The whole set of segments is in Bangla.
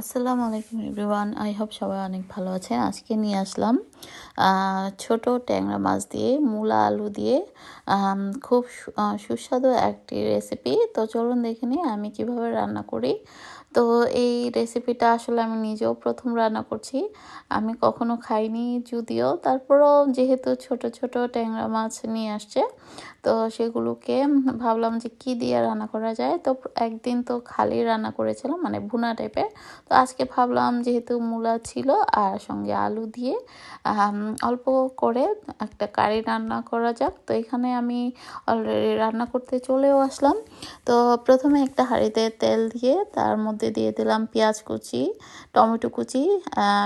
আসসালামু আলাইকুম এভরিওয়ান। আই হোপ সবাই অনেক ভালো আছেন। আজকে নিয়ে আসলাম ছোট ট্যাংরা মাছ দিয়ে, মূলা আলু দিয়ে খুব সুস্বাদু একটি রেসিপি তো চলুন দেখে নিই আমি কীভাবে রান্না করি। তো এই রেসিপিটা আসলে আমি নিজেও প্রথম রান্না করছি। আমি কখনো খাইনি যদিও। তারপরও যেহেতু ছোট ছোট ট্যাংরা মাছ নিয়ে আসছে, তো সেগুলোকে ভাবলাম যে কি দিয়ে রান্না করা যায়। তো একদিন তো খালি রান্না করেছিলাম মানে ভুনা টাইপের তো আজকে ভাবলাম যেহেতু মূলা ছিল আর সঙ্গে আলু দিয়ে অল্প করে একটা কারি রান্না করা যাক। তো এখানে আমি অলরেডি রান্না করতে চলেও আসলাম। তো প্রথমে একটা হাঁড়িতে তেল দিয়ে তার মধ্যে দিয়ে দিলাম পেঁয়াজ কুচি, টমেটো কুচি।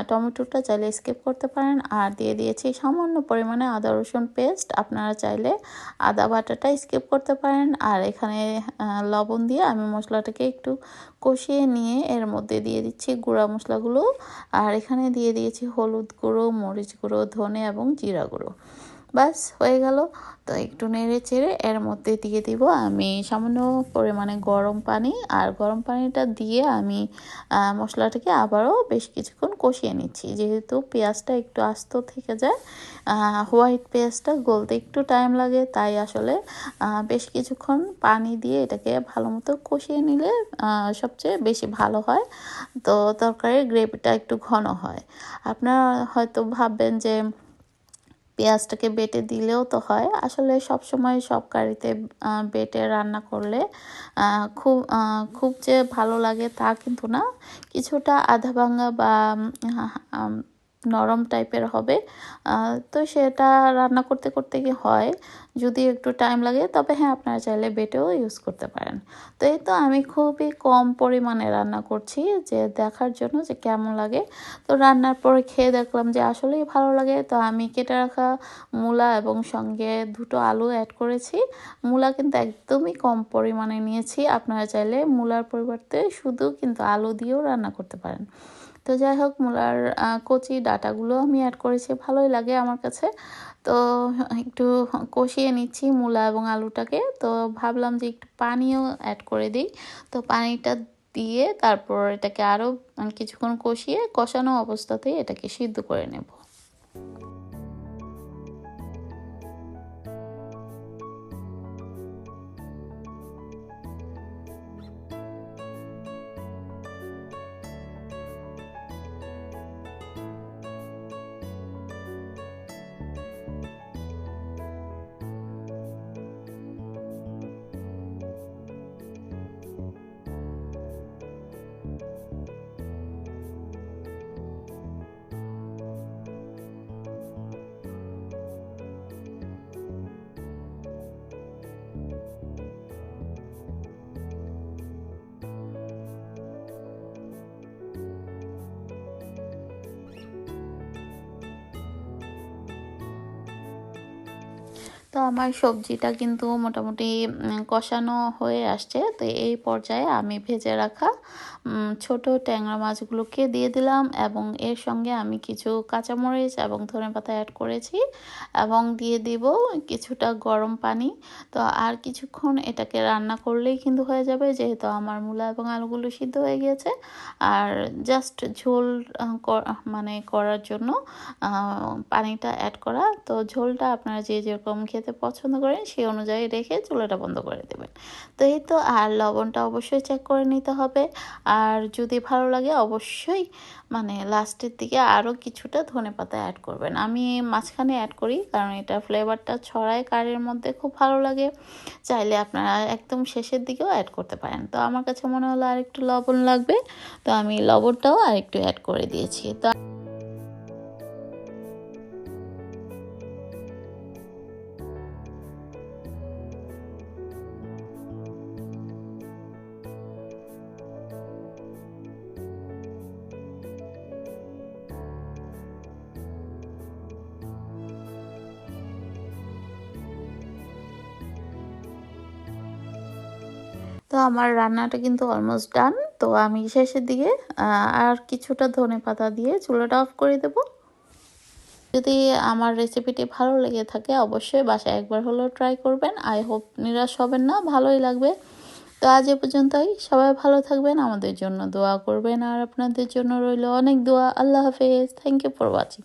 টমেটোটা চাইলে স্কিপ করতে পারেন। আর দিয়ে দিয়েছি সামান্য পরিমাণে আদা রসুন পেস্ট আপনারা চাইলে আদা বাটাটা স্কিপ করতে পারেন। আর এখানে লবণ দিয়ে আমি মশলাটাকে একটু কষিয়ে নিয়ে এর মধ্যে দিয়ে দিচ্ছি গুঁড়া মশলাগুলো। আর এখানে দিয়ে দিয়েছি হলুদ গুঁড়ো, মরিচ গুঁড়ো, ধনে এবং জিরা গুঁড়ো। বাস হয়ে গেল। তো একটু নেড়ে চেড়ে এর মধ্যে দিয়ে দিব আমি সামান্য পরিমাণে গরম পানি আর গরম পানিটা দিয়ে আমি মশলাটাকে আবারও বেশ কিছুক্ষণ কষিয়ে নিচ্ছি। যেহেতু পেঁয়াজটা একটু আস্ত থেকে যায় হোয়াইট পেঁয়াজটা গলতে একটু টাইম লাগে, তাই আসলে বেশ কিছুক্ষণ পানি দিয়ে এটাকে ভালো মতো কষিয়ে নিলে সবচেয়ে বেশি ভালো হয়। তো তরকারির গ্রেভিটা একটু ঘন হয়। আপনারা হয়তো ভাববেন যে পেঁয়াজটাকে বেটে দিলেও তো হয়। আসলে সব সময় সব কারিতে বেটে রান্না করলে খুব খুব যে ভালো লাগে তা কিন্তু না। কিছুটা আধা ভাঙা বা নরম টাইপের হবে। তো সেটা রান্না করতে করতে কি হয়। যদি একটু টাইম লাগে, তবে হ্যাঁ আপনারা চাইলে বেটেও ইউজ করতে পারেন। তো এই তো আমি খুবই কম পরিমাণে রান্না করছি, যে দেখার জন্য যে কেমন লাগে। তো রান্নার পরে খেয়ে দেখলাম যে আসলেই ভালো লাগে। তো আমি কেটে রাখা মূলা এবং সঙ্গে দুটো আলু অ্যাড করেছি। মূলা কিন্তু একদমই কম পরিমাণে নিয়েছি। আপনারা চাইলে মূলার পরিবর্তে শুধু কিন্তু আলু দিয়েও রান্না করতে পারেন। তো যাই হোক মূলার কচি ডাটাগুলো আমি অ্যাড করেছি, ভালোই লাগে আমার কাছে। তো একটু কষিয়ে নিচ্ছি মূলা এবং আলুটাকে। তো ভাবলাম যে একটু পানিও অ্যাড করে দিই। তো পানিটা দিয়ে তারপর এটাকে আরও কিছুক্ষণ কষিয়ে কষানো অবস্থাতেই এটাকে সিদ্ধ করে নেব। তো আমার সবজিটা কিন্তু মোটামুটি কষানো হয়ে আসছে। তো এই পর্যায়ে আমি ভেজে রাখা ছোট ট্যাংরা মাছগুলোকে দিয়ে দিলাম এবং এর সঙ্গে আমি কিছু কাঁচামরিচ এবং ধনেপাতা অ্যাড করেছি এবং দিয়ে দিব কিছুটা গরম পানি। তো আর কিছুক্ষণ এটাকে রান্না করলেই কিন্তু হয়ে যাবে, যেহেতু আমার মূলা এবং আলুগুলো সিদ্ধ হয়ে গিয়েছে। আর জাস্ট ঝোল মানে করার জন্য পানিটা অ্যাড করা। তো ঝোলটা আপনারা যে যেরকম খেতে পছন্দ করেন, সেই অনুযায়ী রেখে চুলাটা বন্ধ করে দেবেন। তো এই তো, আর লবণটা অবশ্যই চেক করে নিতে হবে। আর যদি ভালো লাগে, অবশ্যই মানে লাস্টের দিকে আরও কিছুটা ধনে পাতা অ্যাড করবেন। আমি মাঝখানে অ্যাড করি, কারণ এটা ফ্লেভারটা ছড়ায় কারির মধ্যে খুব ভালো লাগে। চাইলে আপনারা একদম শেষের দিকেও অ্যাড করতে পারেন। তো আমার কাছে মনে হলো আর একটু লবণ লাগবে, তো আমি লবণটাও আর একটু অ্যাড করে দিয়েছি। তো তো আমার রান্নাটা কিন্তু অলমোস্ট ডান তো আমি শেষের দিকে আর কিছুটা ধনে পাতা দিয়ে চুলাটা অফ করে দেব। যদি আমার রেসিপিটি ভালো লেগে থাকে, অবশ্যই বাসায় একবার হলেও ট্রাই করবেন। আই হোপ নিরাশ হবেন না, ভালোই লাগবে। তো আজ এ পর্যন্তই। সবাই ভালো থাকবেন, আমাদের জন্য দোয়া করবেন। আর আপনাদের জন্য রইল অনেক দোয়া। আল্লাহ হাফেজ। Thank you for watching